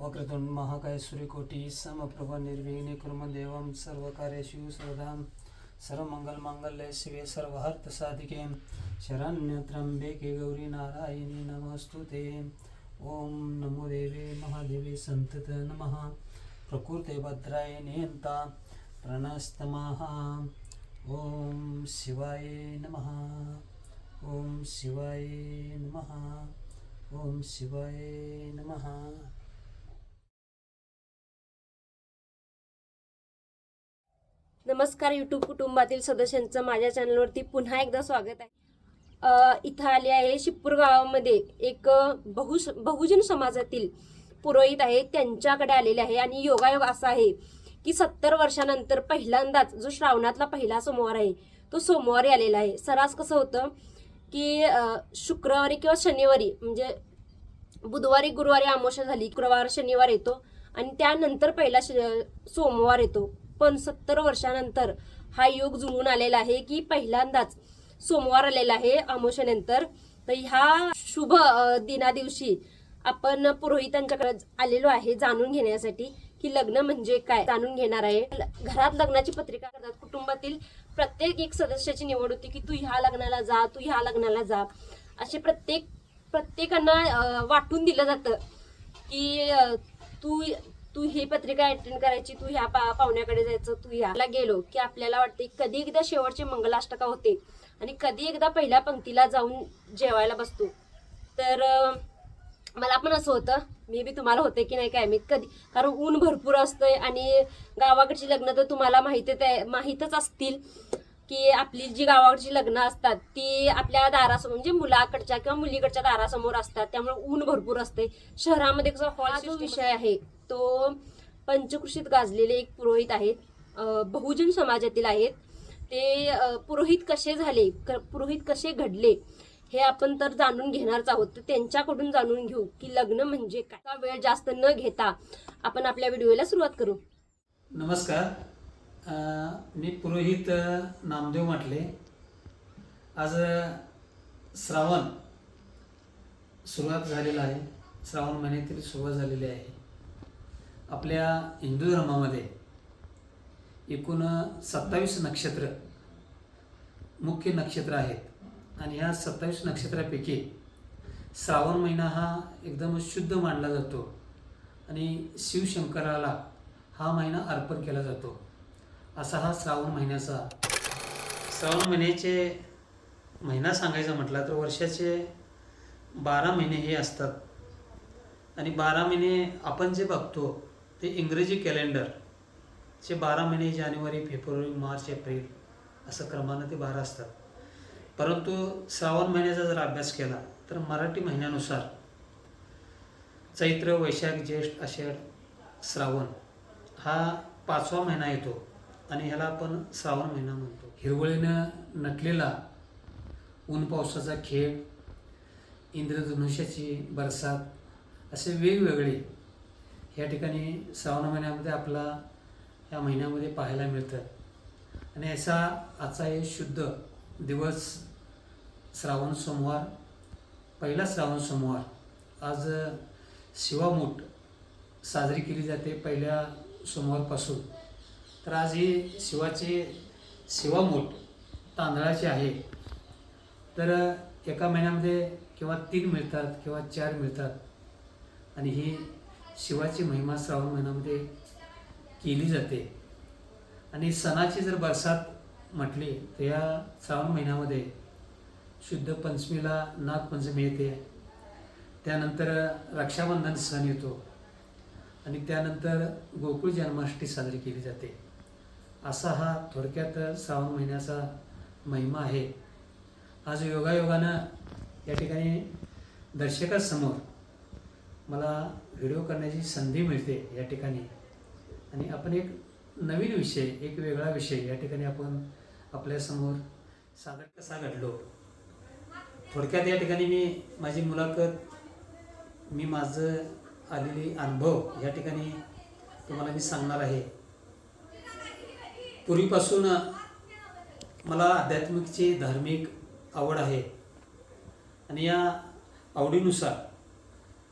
वक्रतुंड महाकाय सूर्यकोटी समप्रभ निर्विघ्ने कुर्म देवं सर्वकार्येषु सर्वदां सर्वमङ्गलमाङ्गल्ये शिवे सर्वार्थ साधिके गौरी नारायणी नमस्तु ते ॐ नमो देवे महादेवे संतत नमः। प्रकृते भद्राय नियन्ता प्रणस्तमः। ॐ शिवाय नमः। ॐ शिवाय नमः। ॐ शिवाय नमः। नमस्कार यूट्यूब कुटुंबातील सदस्यांचं माझ्या चॅनलवरती पुन्हा एकदा स्वागत आहे. इथं आले आहे शिपूर गावामध्ये एक बहुस बहुजन समाजातील पुरोहित आहे त्यांच्याकडे आलेले आहे आणि योगायोग असा आहे की सत्तर वर्षानंतर पहिल्यांदाच जो श्रावणातला पहिला सोमवार आहे तो सोमवारी आलेला आहे. सरास कसं होतं की शुक्रवारी किंवा शनिवारी म्हणजे बुधवारी गुरुवारी अमावस्या झाली शुक्रवार शनिवार येतो आणि त्यानंतर पहिला श- सोमवार येतो. पण सत्तर वर्षानंतर हा योग जुळून आलेला आहे की पहिल्यांदाच सोमवार आलेला आहे अमोशेनंतर तर ह्या शुभ दिनादिवशी दिना दिवशी आपण पुरोहितांच्याकडे आलेलो आहे जाणून घेण्यासाठी की लग्न म्हणजे काय जाणून घेणार आहे. ल- घरात लग्नाची पत्रिका करतात. कुटुंबातील प्रत्येक एक सदस्याची निवड होती की तू ह्या लग्नाला जा तू ह्या लग्नाला जा. असे प्रत्येक प्रत्येकांना वाटून दिलं जातं की तू तू ही पत्रिका अटेंड करायची तू ह्या पा पाहुण्याकडे जायचं तू ह्याला गेलो की आपल्याला वाटते कधी एकदा शेवटचे मंगलाष्टका होते. आणि कधी एकदा पहिल्या पंक्तीला जाऊन जेवायला बसतो. तर मला पण असं होतं मे बी तुम्हाला होते की नाही काय मी कधी कारण ऊन भरपूर असतंय आणि गावाकडची लग्न तर तुम्हाला माहितीच आहे माहीतच असतील की आपली जी गावाकडची लग्न असतात ती आपल्या दारासमोर म्हणजे मुलाकडच्या किंवा मुलीकडच्या दारासमोर असतात त्यामुळे ऊन भरपूर असते शहरामध्ये कसं हॉल विषय आहे. तो पंचकृषीत गाजलेले एक पुरोहित आहेत. बहुजन समाजातील आहेत. ते पुरोहित कसे झाले क- पुरोहित कसे घडले हे आपण तर जाणून घेणारच आहोत. तर त्यांच्याकडून जाणून घेऊ की लग्न म्हणजे काय. वेळ जास्त न घेता आपण आपल्या व्हिडिओला सुरुवात करू. नमस्कार. मी पुरोहित नामदेव म्हटले. आज श्रावण सुरुवात झालेला आहे. श्रावण महिन्यातील सुरुवात झालेली आहे. आपल्या हिंदू धर्मामध्ये एकूण सत्तावीस नक्षत्र मुख्य नक्षत्र आहेत. आणि ह्या सत्तावीस नक्षत्रापैकी श्रावण महिना हा एकदम शुद्ध मानला जातो. आणि शिवशंकराला हा महिना अर्पण केला जातो. असा हा श्रावण महिन्याचा श्रावण महिन्याचे महिना सांगायचा म्हटला तर वर्षाचे बारा महिने हे असतात. आणि बारा महिने आपण जे बघतो ते इंग्रजी कॅलेंडरचे बारा महिने जानेवारी फेब्रुवारी मार्च एप्रिल असं क्रमानं ते बारा असतात. परंतु श्रावण महिन्याचा जर अभ्यास केला तर मराठी महिन्यानुसार चैत्र वैशाख ज्येष्ठ आषाढ श्रावण हा पाचवा महिना येतो आणि ह्याला आपण श्रावण महिना म्हणतो. हिरवळीनं नटलेला ऊन पावसाचा खेळ इंद्रधनुष्याची बरसात असे वेगवेगळे या ठिकाणी श्रावण महिन्यामध्ये आपला या महिन्यामध्ये पाहायला मिळतं. आणि असा आजचा हे शुद्ध दिवस श्रावण सोमवार पहिला श्रावण सोमवार आज शिवामूठ साजरी केली जाते पहिल्या सोमवारपासून. तर आज ही शिवाचे शिवामूठ तांदळाचे आहे. तर एका महिन्यामध्ये किंवा तीन मिळतात किंवा चार मिळतात. आणि ही शिवाची महिमा श्रावण महिन्यामध्ये केली जाते. आणि सणाची जर बरसात म्हटली तर या श्रावण महिन्यामध्ये शुद्ध पंचमीला नागपंचमी येते. त्यानंतर रक्षाबंधन सण येतो. आणि त्यानंतर गोकुळ जन्माष्टमी साजरी केली जाते. असा हा थोडक्यात श्रावण महिन्याचा महिमा आहे. आज योगायोगानं या ठिकाणी दर्शकासमोर मला व्हिडिओ करण्याची संधी मिळते या ठिकाणी. आणि आपण एक नवीन विषय एक वेगळा विषय या ठिकाणी आपण आपल्यासमोर सादर कसा घडलो? थोडक्यात या ठिकाणी मी माझी मुलाखत मी माझं आलेली अनुभव या ठिकाणी तुम्हाला मी सांगणार आहे. पूर्वीपासून मला आध्यात्मिकची धार्मिक आवड आहे. आणि या आवडीनुसार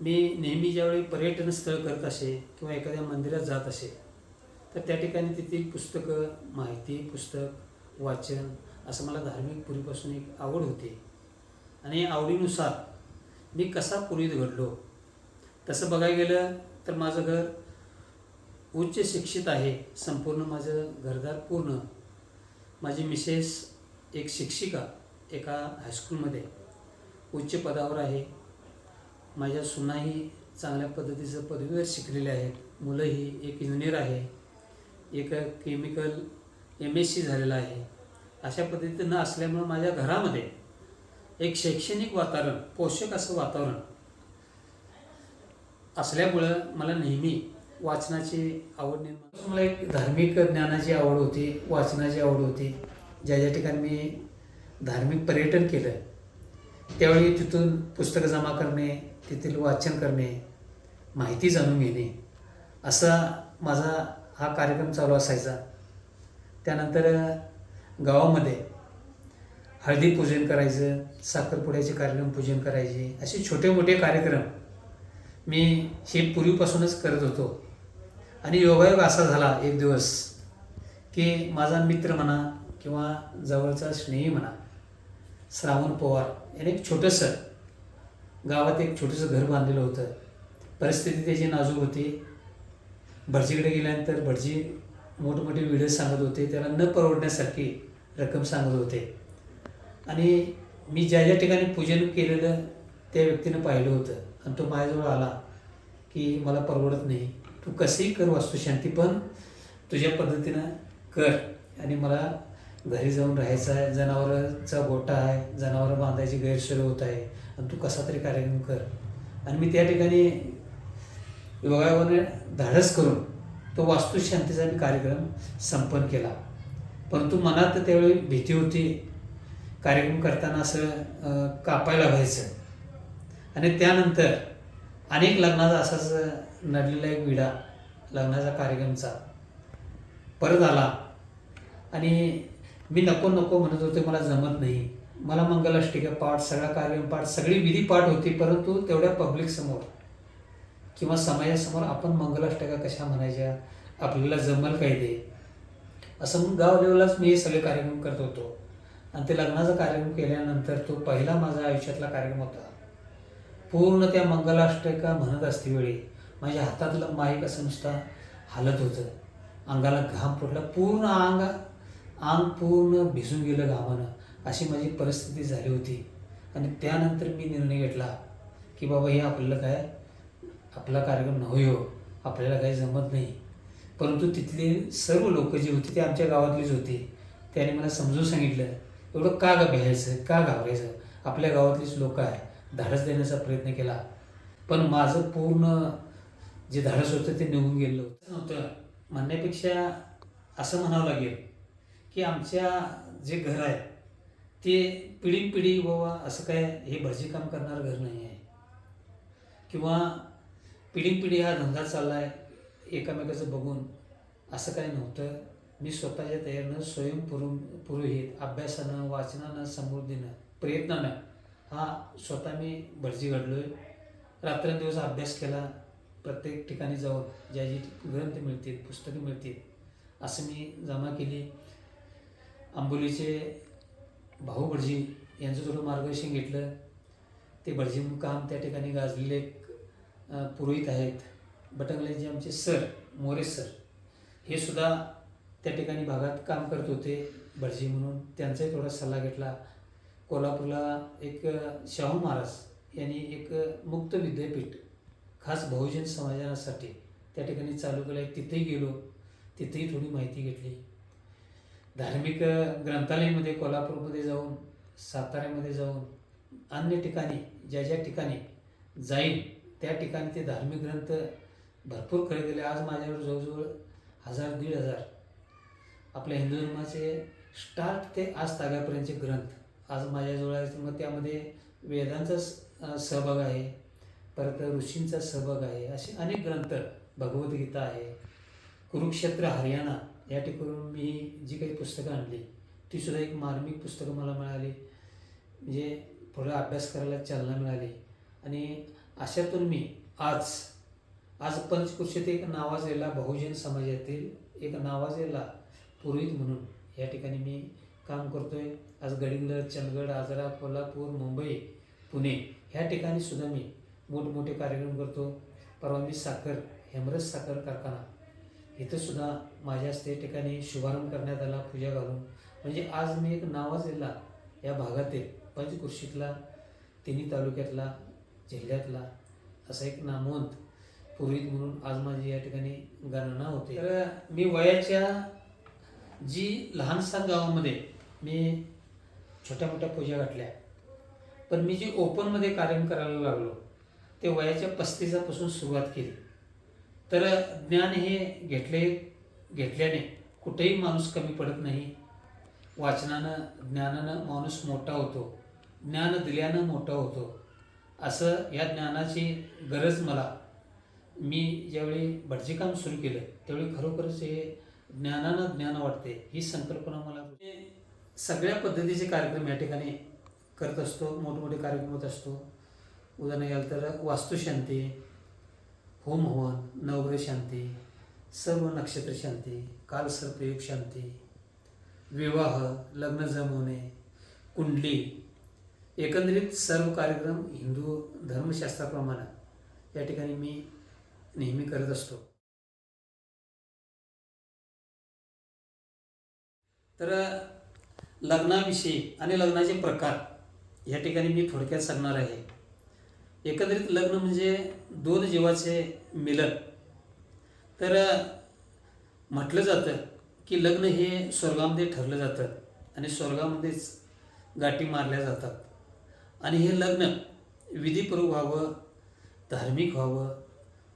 मी नेहमी ज्यावेळी पर्यटन स्थळ करत असे किंवा एखाद्या मंदिरात जात असे तर त्या ठिकाणी तेथील पुस्तकं माहिती पुस्तक वाचन असं मला धार्मिक पूर्वीपासून एक आवड होती. आणि आवडीनुसार मी कसा पूर्वीत घडलो तसं बघायला गेलं तर माझं घर उच्च शिक्षित आहे संपूर्ण माझं घरदार पूर्ण. माझी मिसेस एक शिक्षिका एका हायस्कूलमध्ये उच्च पदावर आहे. माझ्या सुनाही चांगल्या पद्धतीचं पदवीवर शिकलेले आहेत. मुलंही एक इंजिनियर आहे. एक केमिकल एम एस सी झालेला आहे. अशा पद्धतीनं असल्यामुळं माझ्या घरामध्ये एक शैक्षणिक वातावरण पोषक असं वातावरण असल्यामुळं मला नेहमी वाचनाची आवड निर्माण मला एक धार्मिक ज्ञानाची आवड होती वाचनाची आवड होती. ज्या ज्या ठिकाणी मी धार्मिक पर्यटन केलं त्यावेळी तिथून पुस्तकं जमा करणे तेथील वाचन करणे माहिती जाणून घेणे असा माझा हा कार्यक्रम चालू असायचा. त्यानंतर गावामध्ये हळदी पूजन करायचं साखरपुड्याचे कार्यक्रम पूजन करायचे असे छोटे मोठे कार्यक्रम मी हे पूर्वीपासूनच करत होतो. आणि योगायोग असा झाला एक दिवस की माझा मित्र म्हणा किंवा जवळचा स्नेही म्हणा श्रावण पवार याने एक छोटंसं गावात एक छोटंसं घर बांधलेलं होतं. परिस्थिती त्याची नाजूक होती. भटजीकडे गेल्यानंतर भटजी मोठमोठे व्हिडिओ सांगत होते. त्याला न परवडण्यासारखी रक्कम सांगत होते. आणि मी ज्या ज्या ठिकाणी पूजन केलेलं त्या व्यक्तीनं पाहिलं होतं. आणि तो माझ्याजवळ आला की मला परवडत नाही. तू कसंही कर वास्तुशांती पण तुझ्या पद्धतीनं कर. आणि मला घरी जाऊन राहायचं आहे. जनावरांचा गोठा आहे. जनावरं बांधायची गैरसोय होत आहे. आणि तू कसा तरी कार्यक्रम कर. आणि मी त्या ठिकाणी योगायोगाने धाडस करून तो वास्तुशांतीचा मी कार्यक्रम संपन्न केला. परंतु मनात त्यावेळी भीती होती. कार्यक्रम करताना असं कापायला व्हायचं. आणि त्यानंतर अनेक लग्नाचा असाच नडलेला एक विडा लग्नाचा कार्यक्रमचा परत आला. आणि मी नको नको म्हणत होते मला जमत नाही. मला मंगलाष्टिका पाठ सगळा कार्यक्रम पाठ सगळी विधी पाठ होती परंतु तेवढ्या पब्लिक समोर किंवा समाजासमोर आपण मंगलाष्टका कशा म्हणायच्या? आपल्याला जमल काय ते? असं म्हणून गाव लेवलाच मी हे सगळे कार्यक्रम करत होतो. आणि ते लग्नाचा कार्यक्रम केल्यानंतर तो पहिला माझा आयुष्यातला कार्यक्रम होता. पूर्ण त्या मंगलाष्टका म्हणत असते वेळी माझ्या हातातलं माईक असं नुसता हालत होतं. अंगाला घाम फुटला. पूर्ण अंग अंग पूर्ण भिजून गेलं घामानं. अशी माझी परिस्थिती झाली होती. आणि त्यानंतर मी निर्णय घेतला की बाबा हे आपल्याला काय आपला कार्यक्रम नव्हे हो. आपल्याला काही जमत नाही. परंतु तिथले सर्व लोक जी होती ते आमच्या गावातलीच होती. त्याने मला समजून सांगितलं एवढं का ग भ्यायचं का घाबरायचं? आपल्या गावातलीच लोक आहे. धाडस देण्याचा प्रयत्न केला. पण माझं पूर्ण जे धाडस होतं ते निघून गेलं होतं. नव्हतं. म्हणण्यापेक्षा असं म्हणावं लागेल की आमच्या जे घर आहे ते पिढी पिढी बाबा असं काय हे भरजी काम करणारं घर नाही आहे. किंवा पिढी पिढी हा धंदा चालला आहे एकामेकाचं बघून असं काही नव्हतं. मी स्वतःच्या तयारीनं स्वयंपुरु पुरोहित अभ्यासानं वाचनानं समृद्धीनं प्रयत्नानं हा स्वतः मी भटजी घडलो आहे रात्रंदिवस अभ्यास केला प्रत्येक ठिकाणी जाऊन ज्या जी ग्रंथ मिळतील पुस्तकं मिळतील असं मी जमा केली. आंबोलीचे भाऊ भटजी यांचं थोडं मार्गदर्शन घेतलं. ते भटजी काम त्या ठिकाणी गाजलेले एक पुरोहित आहेत. बटंगल्याचे आमचे सर मोरे सर. हे सुद्धा त्या ठिकाणी भागात काम करत होते भटजी म्हणून. त्यांचाही थोडा सल्ला घेतला. कोल्हापूरला एक शाहू महाराज यांनी एक मुक्त विद्यापीठ खास बहुजन समाजासाठी त्या ठिकाणी चालू केलं. आहे तिथेही गेलो. तिथेही थोडी माहिती घेतली. धार्मिक ग्रंथालयामध्ये कोल्हापूरमध्ये जाऊन साताऱ्यामध्ये जाऊन अन्य ठिकाणी ज्या ज्या ठिकाणी जाईल त्या ठिकाणी ते धार्मिक ग्रंथ भरपूर खरेदीले आज माझ्यावर जवळजवळ हजार दीड हजार आपल्या हिंदू धर्माचे स्टार्ट ते आज तागापर्यंतचे ग्रंथ. आज माझ्याजवळ आहेत. मग त्यामध्ये वेदांचा स- सहभाग आहे. परत ऋषींचा सहभाग आहे. असे अनेक ग्रंथ भगवद्गीता आहे. कुरुक्षेत्र हरियाणा या ठिकाणी मी जी काही पुस्तकं आणली ती सुद्धा एक मार्मिक पुस्तकं मला मिळाली. म्हणजे पुढे अभ्यास करायला चालना मिळाली. आणि अशातून मी आज आज पंचकृषीत एक नावाजलेला बहुजन समाजातील एक नावाजलेला पुरोहित म्हणून या ठिकाणी मी काम करतोय. आज गडिंग्लज चंदगड आजरा कोल्हापूर मुंबई पुणे ह्या ठिकाणी सुद्धा मी मोठमोठे कार्यक्रम करतो. परवा मी साखर हेमरज साखर कारखाना इथं सुद्धा माझ्या हस्ते ठिकाणी शुभारंभ करण्यात आला पूजा घालून. म्हणजे आज मी एक नावाजलेला या भागातील पंचकृषीतला तिन्ही तालुक्यातला जिल्ह्यातला असा एक नामवंत पुरोहित म्हणून आज माझी या ठिकाणी गणना होते. तर मी वयाच्या जी लहानसा गावामध्ये मी छोट्या मोठ्या पूजा घातल्या पण मी जी ओपनमध्ये कार्यक्रम करायला लागलो ते वयाच्या पस्तीसापासून सुरुवात केली. तर ज्ञान हे घेतले घेतल्याने कुठेही माणूस कमी पडत नाही. वाचनानं ज्ञानानं माणूस मोठा होतो. ज्ञान दिल्यानं मोठा होतो. असं या ज्ञानाची गरज मला. मी ज्यावेळी भटजीकाम सुरू केलं त्यावेळी खरोखरच हे ज्ञानानं ज्ञान वाटते ही संकल्पना मला सगळ्या पद्धतीचे कार्यक्रम या ठिकाणी करत असतो मोठमोठे कार्यक्रम होत असतो. उदाहरण याल तर वास्तुशांती होम हवन नवग्रह शांती सर्व नक्षत्र शांती कालसर्पयोग शांती विवाह लग्न जमवणे कुंडली एकंदरीत सर्व कार्यक्रम हिंदू धर्मशास्त्राप्रमाणे या ठिकाणी मी नेहमी करत असतो. तर लग्नाविषयी आणि लग्नाचे प्रकार या ठिकाणी मी थोडक्यात सांगणार आहे. एकंदरीत लग्न म्हणजे दोन जीवाचे मिलन. तर म्हटलं जातं की लग्न हे स्वर्गामध्ये ठरलं जातं आणि स्वर्गामध्येच गाठी मारल्या जातात. आणि हे लग्न विधीपूर्वक व्हावं धार्मिक व्हावं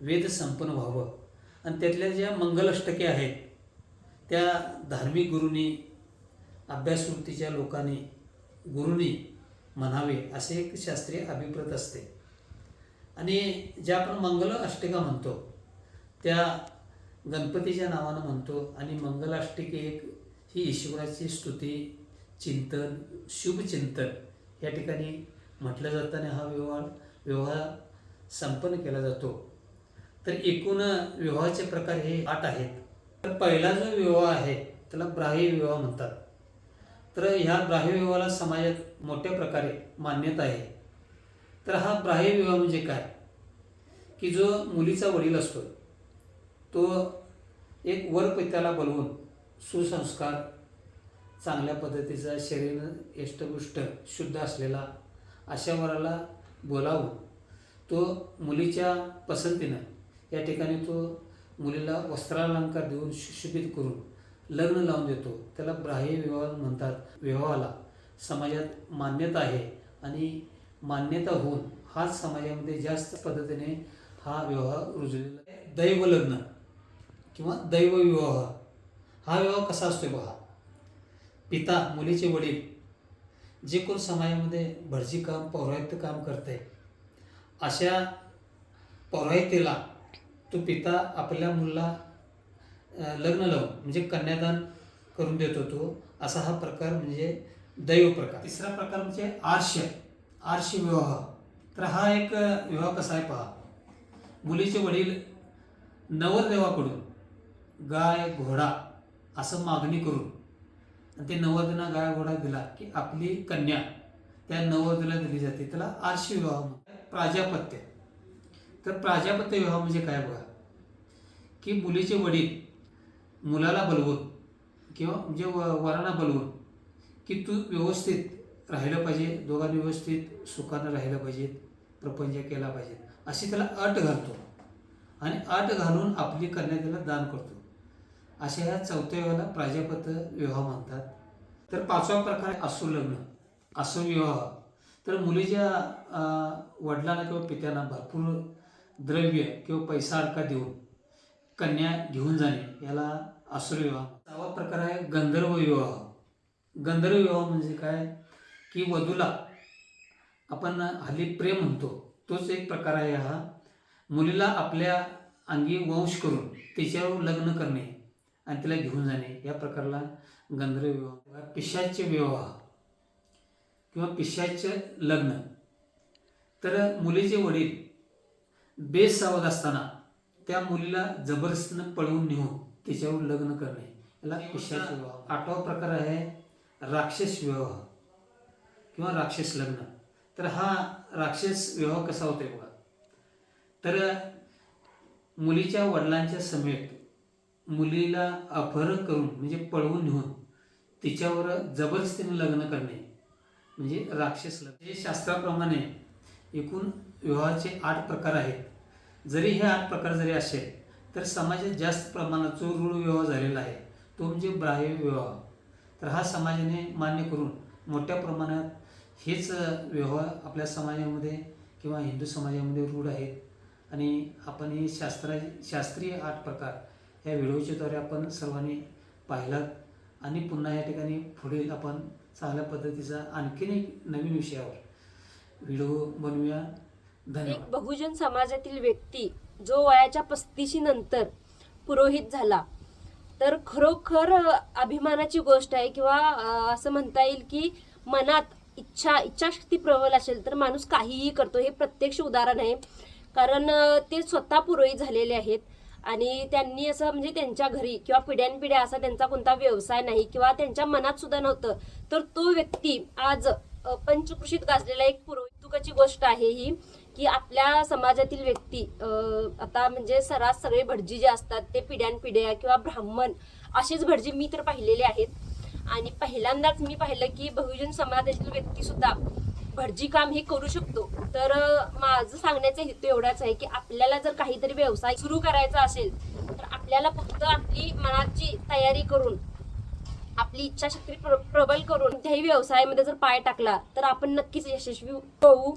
वेदसंपन्न व्हावं. आणि त्यातल्या ज्या मंगलाष्टके आहेत त्या धार्मिक गुरूंनी अभ्यासवृत्तीच्या लोकांनी गुरुनी म्हणावे असे एक शास्त्रीय अभिप्रेत असते. आणि ज्या आपण मंगल अष्टिका म्हणतो त्या गणपतीच्या नावानं म्हणतो आणि मंगल अष्टिके एक ही ईश्वराची स्तुती चिंतन शुभचिंतन या ठिकाणी म्हटलं जाताना हा व्यवहार व्यवहार संपन्न केला जातो. तर एकूण विवाहाचे प्रकार हे आठ आहेत. तर पहिला जो विवाह आहे त्याला ब्राह्य विवाह म्हणतात. तर ह्या ब्राह्य विवाहाला समाजात मोठ्या प्रकारे मान्यता आहे. तर हा बाह्य विवाह म्हणजे काय? की जो मुलीचा वडील असतो तो एक वरपित्याला बोलवून सुसंस्कार चांगल्या पद्धतीचा शरीर इष्टपुष्ट शुद्ध असलेला अशा वराला बोलावून तो मुलीच्या पसंतीनं या ठिकाणी तो मुलीला वस्त्रालंकार देऊन सुशोभित करून लग्न लावून देतो. त्याला ब्राह्य विवाह म्हणतात. विवाहाला समाजात मान्यता आहे आणि मान्यता होऊन हाच समाजामध्ये जास्त पद्धतीने हा विवाह रुजलेला आहे. दैवलग्न किंवा दैव विवाह. हा विवाह कसा असतो पहा पिता मुलीचे वडील जे कोण समाजामध्ये भटजी काम पौराहित्य काम करते अशा पौराहित्यला तो पिता आपल्या मुलाला लग्न लावून म्हणजे कन्यादान करून देतो तो. असा हा प्रकार म्हणजे दैव प्रकार. तिसरा प्रकार म्हणजे आर्ष आरशी विवाह. तर हा एक विवाह कसा आहे पहा. मुलीचे वडील नवरदेवाकडून गाय घोडा असं मागणी करून ते नवरदेना गाय घोडा दिला की आपली कन्या त्या नवरदेला दिली जाते. त्याला आरशी विवाह प्राजापत्य. तर प्राजापत्य विवाह म्हणजे काय बघा? की मुलीचे वडील मुलाला बलवून किंवा म्हणजे व वरांना बोलवून की तू व्यवस्थित राहिलं पाहिजे दोघांनी व्यवस्थित सुखानं राहिलं पाहिजेत प्रपंच केला पाहिजे अशी त्याला अट घालतो. आणि अट घालून आपली कन्या त्याला दान करतो. अशा ह्या चौथ्या वेळेला प्राजापत विवाह म्हणतात. तर पाचवा प्रकार आहे आसू लग्न आसू विवाह. तर मुलीच्या वडिलांना किंवा पित्यांना भरपूर द्रव्य किंवा पैसा अडका देऊन कन्या घेऊन जाणे याला आसुर विवाह. सहावा प्रकार आहे गंधर्व विवाह. गंधर्व विवाह म्हणजे काय? की वधूला आपण हल्ली प्रेम म्हणतो तोच एक प्रकार आहे हा. मुलीला आपल्या अंगी वंश करून तिच्यावर लग्न करणे आणि तिला घेऊन जाणे या प्रकारला गंधर्व विवाह पिशाचे विवाह किंवा पिशाचे लग्न. तर मुलीचे वडील बेसावध असताना त्या मुलीला जबरदस्तीनं पळवून नेऊन तिच्यावर लग्न करणे याला पिशाच विवाह. आठवा प्रकार आहे राक्षस विवाह. किंवा राक्षस लग्न. तर हा राक्षस विवाह कसा होतो बघा. तर मुलीच्या वडिलांच्या समेत मुलीला अपहरण करून म्हणजे पळवून नेऊन तिच्यावर जबरदस्तीने लग्न करणे म्हणजे राक्षस लग्न. हे शास्त्राप्रमाणे एकूण विवाहाचे आठ प्रकार आहेत. जरी हे आठ प्रकार जरी असेल तर समाजात जास्त प्रमाणात जो रूढ विवाह झालेला आहे तो म्हणजे बाह्य विवाह. तर हा समाजाने मान्य करून मोठ्या प्रमाणात हेच व्यवहार आपल्या समाजामध्ये किंवा हिंदू समाजामध्ये रूढ आहेत. आणि आपण हे शास्त्रा शास्त्रीय आठ प्रकार या व्हिडिओच्याद्वारे आपण सर्वांनी पाहिलात. आणि पुन्हा या ठिकाणी पुढील आपण चांगल्या पद्धतीचा आणखीन एक नवीन विषयावर व्हिडिओ बनवूया. एक धन्यवाद बहुजन समाजातील व्यक्ती जो वयाच्या पस्तीशी नंतर पुरोहित झाला तर खरोखर अभिमानाची गोष्ट आहे किंवा असं म्हणता येईल की मनात इच्छा इच्छाशक्ती प्रबल असेल तर माणूस काहीही करतो. हे प्रत्यक्ष उदाहरण आहे. कारण ते स्वतः पुरोहित झालेले आहेत. आणि त्यांनी असं म्हणजे त्यांच्या घरी किंवा पिढ्यानपिढ्या असा त्यांचा कोणता व्यवसाय नाही किंवा त्यांच्या मनात सुद्धा नव्हतं. तर तो व्यक्ती आज पंचकृषीत गाजलेला एक पुरोहितुकाची गोष्ट आहे ही की आपल्या समाजातील व्यक्ती आता म्हणजे सरास सगळे भटजी जे असतात ते पिढ्यानपिढ्या किंवा ब्राह्मण असेच भटजी मी तर पाहिलेले आहेत. आणि पहिल्यांदाच मी पाहिलं की बहुजन समाजातील व्यक्ती सुद्धा भटजी काम हे करू शकतो. तर माझं सांगण्याचा हेतू एवढाच आहे की आपल्याला जर काहीतरी व्यवसाय सुरू करायचा असेल तर आपल्याला फक्त आपली मनाची तयारी करून आपली इच्छाशक्ती प्र- प्रबल करून कोणत्याही व्यवसायामध्ये जर पाय टाकला तर आपण नक्कीच यशस्वी होऊ.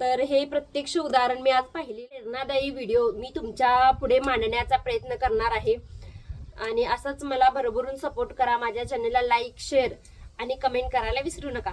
तर हे प्रत्यक्ष उदाहरण मी आज पाहिले. प्रेरणादायी व्हिडिओ मी तुमच्यापुढे मांडण्याचा प्रयत्न करणार आहे. आणि असंच मला भरभरून सपोर्ट करा. माझ्या चॅनलला लाईक शेअर आणि कमेंट करायला विसरू नका.